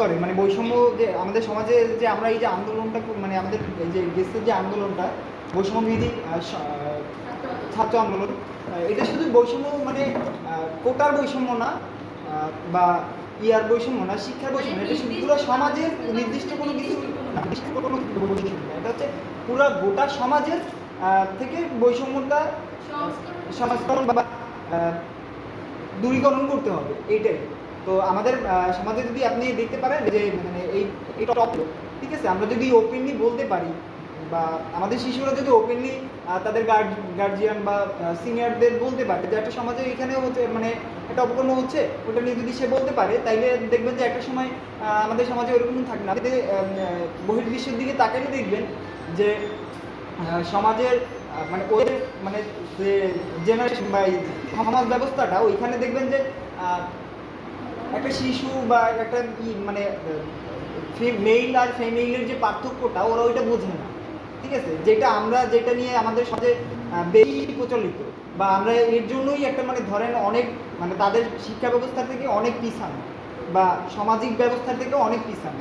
করে মানে বৈষম্য যে আমাদের সমাজে যে আমরা এই যে আন্দোলনটা মানে আমাদের যে দেশের যে আন্দোলনটা বৈষম্য বিধি ছাত্র আন্দোলন এটা শুধু বৈষম্য মানে কোটার বৈষম্য না বা ইয়ার বৈষম্য না শিক্ষার বৈষম্য এটা শুধু পুরো সমাজের নির্দিষ্ট কোনো কিছু নির্দিষ্ট কোনো বৈষম্য। এটা হচ্ছে পুরো গোটা সমাজের থেকে বৈষম্যটা সংস্করণ বা দূরীকরণ করতে হবে এইটাই তো আমাদের সমাজে যদি আপনি দেখতে পারেন যে মানে এই এই টপ ঠিক আছে? আমরা যদি ওপেনলি বলতে পারি, বা আমাদের শিশুরা যদি ওপেনলি তাদের গার্জিয়ান বা সিনিয়রদের বলতে পারে, যে একটা সমাজে এখানে হচ্ছে মানে একটা অপকর্ম হচ্ছে, ওটা নিয়ে যদি সে বলতে পারে, তাইলে দেখবেন যে একটা সময় আমাদের সমাজে ওরকম থাকে না। বহির্বিশ্বের দিকে তাকালে দেখবেন যে সমাজের মানে ওদের মানে যে জেনারেশন বা সমাজ ব্যবস্থাটা, ওইখানে দেখবেন যে একটা শিশু বা একটা মানে মেইল আর ফিমেইলের যে পার্থক্যটা ওরা ওইটা বোঝে না। ঠিক আছে? যেটা আমরা যেটা নিয়ে আমাদের সমাজে বেশি প্রচলিত বা আমরা এর জন্যই একটা মানে ধরেন অনেক মানে তাদের শিক্ষা ব্যবস্থা থেকে অনেক পিছানো বা সামাজিক ব্যবস্থা থেকে অনেক পিছানো।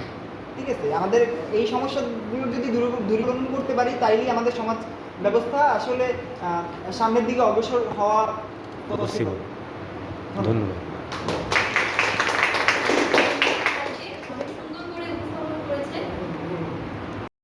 ঠিক আছে? আমাদের এই সমস্যাগুলো যদি দূর- দূরীকরণ করতে পারি তাইলেই আমাদের সমাজ ব্যবস্থা আসলে সামনের দিকে অগ্রসর হওয়া ধন্যবাদ।